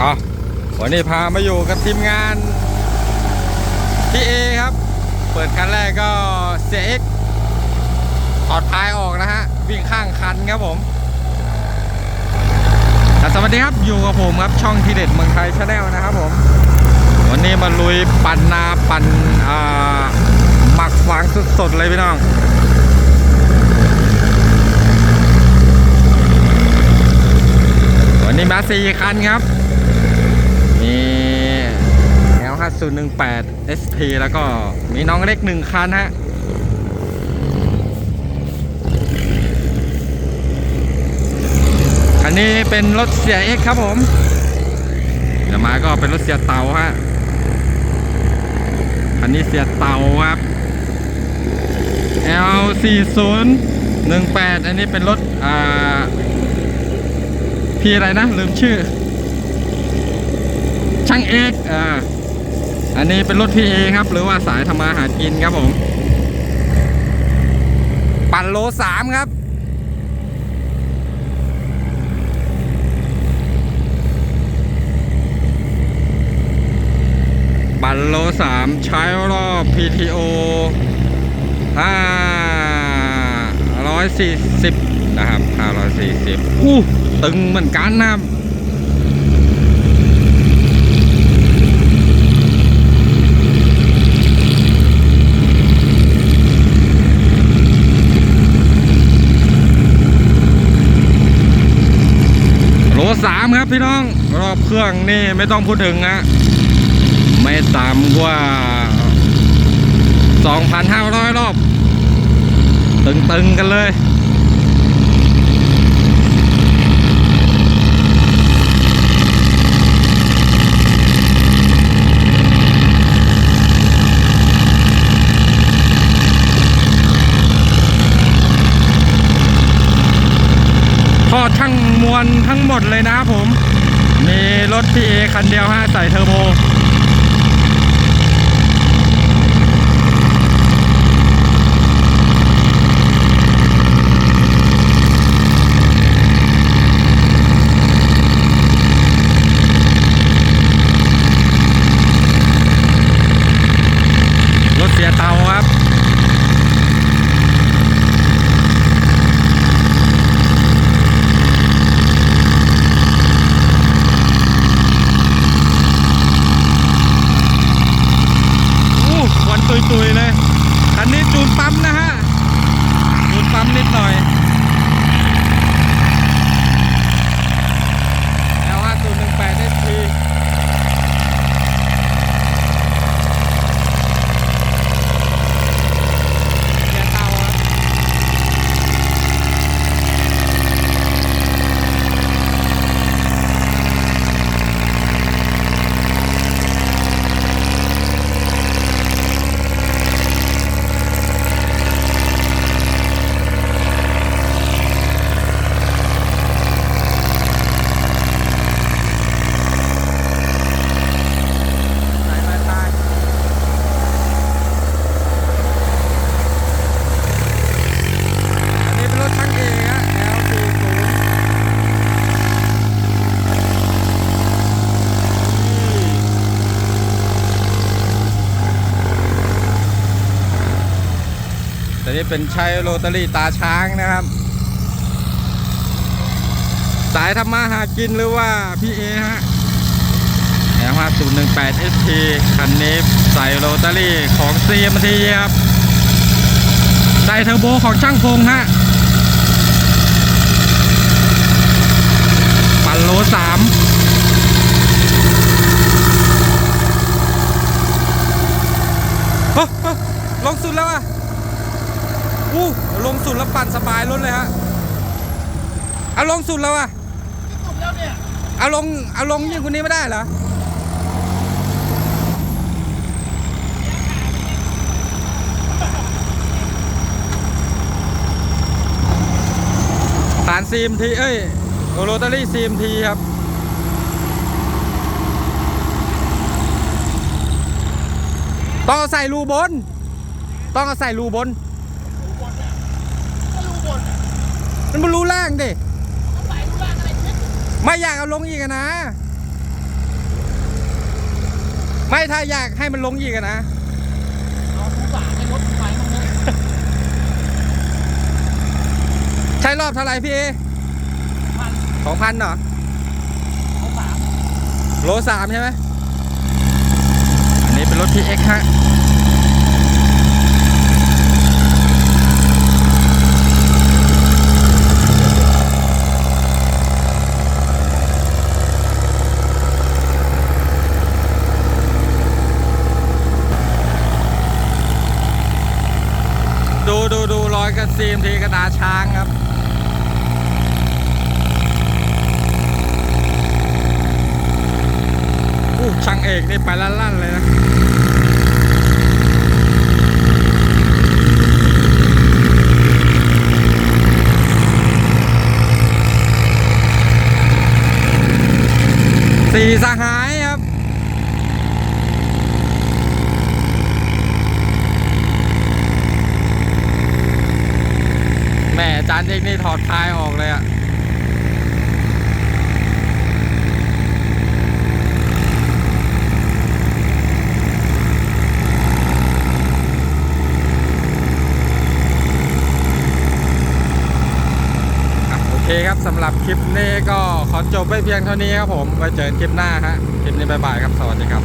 อ๋อวันนี้พามาอยู่กับทีมงานพี่เอครับ เปิดคันแรกก็เสียเอ็กถอดท้ายออกนะฮะ วิ่งข้างคันครับผมสวัสดีครับอยู่กับผมครับช่องทีเด็ดเมืองไทยชาแนลนะครับผม วันนี้มาลุยปั่นนาปั่นอ่าหมักฟางสดๆเลยพี่น้องวันนี้มาสี่คันครับ 8018 ST แล้วก็มีน้องเล็กหนึ่งคันฮะคันนี้เป็นรถเสียเอ็กครับผมเดี๋ยวมาก็เป็นรถเสียเตาฮะคันนี้เสียเตาครับ L4018 อันนี้เป็นรถอ่าพี่อะไรนะ ลืมชื่อ ช่างเอกอ่า อันนี้เป็นรถพี่เอครับ หรือว่าสายทำมาหากินครับผม ปั่นโลสามครับปั่นโลสามใช้รอบ PTO ห้าร้อยสี่สิบนะครับห้าร้อยสี่สิบอู้ตึงเหมือนกันนะครับ สามครับพี่น้อง รอบเครื่องนี่ไม่ต้องพูดถึงนะไม่ต่ำกว่า 2,500 รอบ ตึงๆกันเลยทอดทั้ง วลทั้งหมดเลยนะครับผม มีรถพี่เอคันเดียวฮะใส่เทอร์โบ รถเสียเตาครับ อู้ควันตุยๆเลย คันนี้จู นะฮะจูนปั๊มนิดหน่อยแล้วว่าตูนหนึ่งแปดได้ทีเกียร์เตาครับ สายไฟฟ้าอันนี้เป็นรถช่างเองฮะ L40 แต่ นี่เป็นใช้โรตารี่ตาช้างนะครับ สายทำมาหากินหรือว่าพี่เอฮะ L 5 0 1 8 ST คันนี้ใส่โรตารี่ของ CMT ครับใส่เทอร์โบของช่างพงฮะปั่นโลสามเฮ้ยเฮ้ยลงสุดแล้วอะ อู้ลงสุดแล้วปั่นสบายรถเลยฮะเอาลงสุดแล้วอะจบแล้วเนี่ยเอาลงเอาลงยิ่งกว่านี้ไม่ได้เหรอผ่าน CMT เอ้ยโรตารี่ CMT ครับต้องเอาใส่รูบน ต้องเอาใส่รูบน ก็รู้บนอะ มันบนรูล่างดิต้องใส่รู้ล่างอะไรเนี่ยไม่อยากเอาลงอีกอะนะเไม่ถ้าอยากให้มันลงอีกอะนะเอาทุกฝาให้รถไฟมันเลยใช้รอบเท่าไหร่พี่เอพันสองพันเหรอเขาฝาโลสามใช่ไหมอันนี้เป็นรถ TX ฮะ ดูดู ดูรอยมทีกระดาช้างครับอู้ช่างเอกนี่ไปลั่นๆเลยนะสี่สหายครับ แหม่ จานเอกนี่ถอดคลายออกเลยอะอะโอเคครับสำหรับคลิปนี้ก็ขอจบไว้เพียงเท่านี้ครับผม ไว้เจอกันคลิปหน้าฮะ คลิปนี้บ๊ายบายครับ สวัสดีครับ